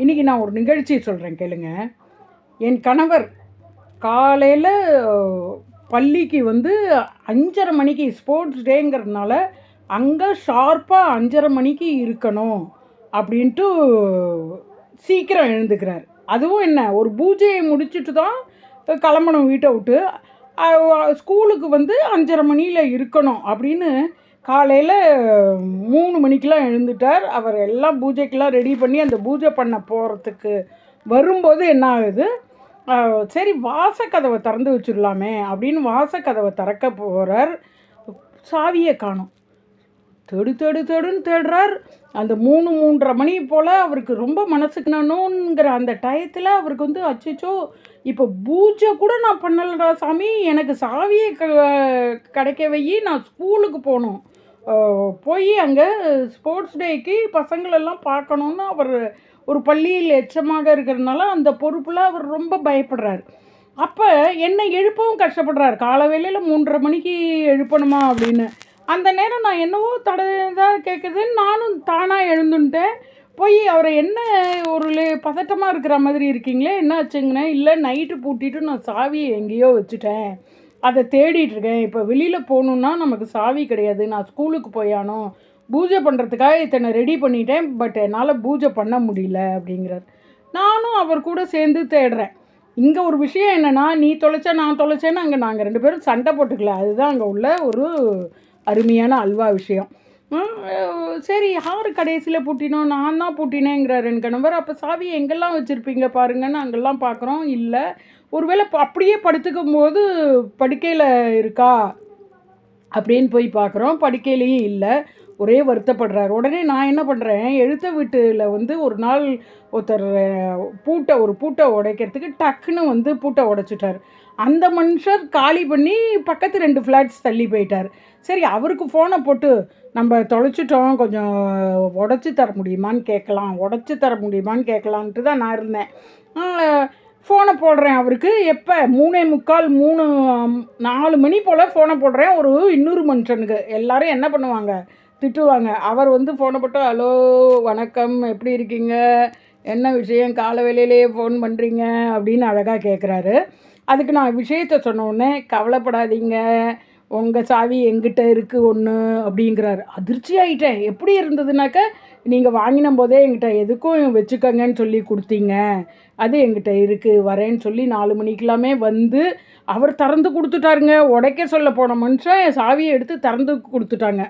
இன்றைக்கி நான் ஒரு நிகழ்ச்சி சொல்கிறேன் கேளுங்க. என் கணவர் காலையில் பள்ளிக்கு வந்து அஞ்சரை மணிக்கு ஸ்போர்ட்ஸ் டேங்கிறதுனால அங்கே ஷார்ப்பாக அஞ்சரை மணிக்கு இருக்கணும் அப்படின்ட்டு சீக்கிரம் எழுந்துக்கிறார். அதுவும் என்ன ஒரு பூஜையை முடிச்சுட்டு தான் கிளம்பணும் வீட்டை விட்டு. ஸ்கூலுக்கு வந்து அஞ்சரை மணியில் இருக்கணும் அப்படின்னு காலையில் மூணு மணிக்கெலாம் எழுந்துட்டார். அவர் எல்லாம் பூஜைக்கெல்லாம் ரெடி பண்ணி அந்த பூஜை பண்ண போகிறதுக்கு வரும்போது என்ன ஆகுது? சரி வாசக்கதவை திறந்து வச்சிடலாமே அப்படின்னு வாசக்கதவை திறக்க போகிறார் சாவியை காணும். தேடு தேடு தேடுன்னு தேடுறார். அந்த மூணு மூன்றரை மணி போல் அவருக்கு ரொம்ப மனசுக்குனணுங்கிற அந்த டயத்தில் அவருக்கு வந்து அச்சச்சோ இப்போ பூஜை கூட நான் பண்ணலடா சாமி. எனக்கு சாவியை க கிடைக்க வை நான் ஸ்கூலுக்கு போகணும். போய் அங்கே ஸ்போர்ட்ஸ் டேக்கு பசங்களெல்லாம் பார்க்கணுன்னு அவர் ஒரு பள்ளியில் எச்சமாக இருக்கிறதுனால அந்த பொறுப்பில் அவர் ரொம்ப பயப்படுறார். அப்போ என்னை எழுப்பவும் கஷ்டப்படுறார். காலவேளையில் மூன்றரை மணிக்கு எழுப்பணுமா அப்படின்னு. அந்த நேரம் நான் என்னவோ தட இதாக கேட்குதுன்னு நானும் தானாக எழுந்துட்டேன். போய் அவரை என்ன ஒரு பதட்டமாக இருக்கிற மாதிரி இருக்கீங்களே? என்ன ஆச்சுங்கண்ணே? இல்லை நைட்டு பூட்டிட்டு நான் சாவியை எங்கேயோ வச்சுட்டேன். அதை தேடிட்டு இருக்கேன். இப்போ வெளியில் போகணுன்னா நமக்கு சாவி கிடையாது. நான் ஸ்கூலுக்கு போயானோ பூஜை பண்ணுறதுக்காக இத்தனை ரெடி பண்ணிட்டேன் பட் என்னால் பூஜை பண்ண முடியல அப்படிங்கிறார். நானும் அவர் கூட சேர்ந்து தேடுறேன். இங்கே ஒரு விஷயம் என்னென்னா நீ தொலைச்சா நான் தொலைச்சேன்னு அங்கே நாங்கள் ரெண்டு பேரும் சண்டை போட்டுக்கல. அதுதான் அங்கே உள்ள ஒரு அருமையான அல்வா விஷயம். சரி யார் கடைசியில் பூட்டினோம் நான் தான் பூட்டினேங்கிறார் என் கணவர். அப்போ சாவியை எங்கெல்லாம் வச்சுருப்பீங்க பாருங்கன்னு அங்கெல்லாம் பார்க்குறோம் இல்லை. ஒருவேளை ப- அப்படியே படுத்துக்கும் போது படுக்கையில் இருக்கா? அப்படின்னு போய் பார்க்குறோம் படுக்கையிலையும் இல்லை. ஒரே வருத்தப்படுறார். உடனே நான் என்ன பண்ணுறேன் எழுத்த வீட்டில் வந்து ஒரு நாள் ஒருத்தர் பூட்டை ஒரு பூட்டை உடைக்கிறதுக்கு டக்குன்னு வந்து பூட்டை உடைச்சிட்டார். அந்த மனுஷர் காலி பண்ணி பக்கத்து ரெண்டு ஃப்ளாட்ஸ் தள்ளி போயிட்டார். சரி அவருக்கு ஃபோனை போட்டு நம்ம தொலைச்சிட்டோம் கொஞ்சம் உடச்சி தர முடியுமான்னு கேட்கலாம் உடச்சி தர முடியுமான்னு கேட்கலான்ட்டு தான் நான் இருந்தேன். ஃபோனை போடுறேன் அவருக்கு. எப்போ? மூணே முக்கால் மூணு நாலு மணி போல் ஃபோனை போடுறேன். ஒரு இன்னொரு மனுஷனுக்கு. எல்லோரும் என்ன பண்ணுவாங்க? திட்டுவாங்க. அவர் வந்து ஃபோனை போட்டு ஹலோ வணக்கம் எப்படி இருக்கீங்க? என்ன விஷயம்? காலை வேலையிலேயே ஃபோன் பண்ணுறீங்க அப்படின்னு அழகாக கேட்குறாரு அதுக்கு நான் விஷயத்த சொன்னோடனே கவலைப்படாதீங்க. உங்கள் சாவி எங்கிட்ட இருக்குது ஒன்று அப்படிங்கிறாரு. அதிர்ச்சி ஆகிட்டேன் எப்படி இருந்ததுனாக்க நீங்கள் வாங்கின போதே எங்கிட்ட எதுக்கும் வச்சுக்கோங்கன்னு சொல்லி கொடுத்தீங்க. அது எங்கிட்ட இருக்குது வரேன்னு சொல்லி நாலு மணிக்கெல்லாமே வந்து அவர் திறந்து கொடுத்துட்டாருங்க. உடைக்க சொல்ல போன மனுஷன் சாவியை எடுத்து திறந்து கொடுத்துட்டாங்க.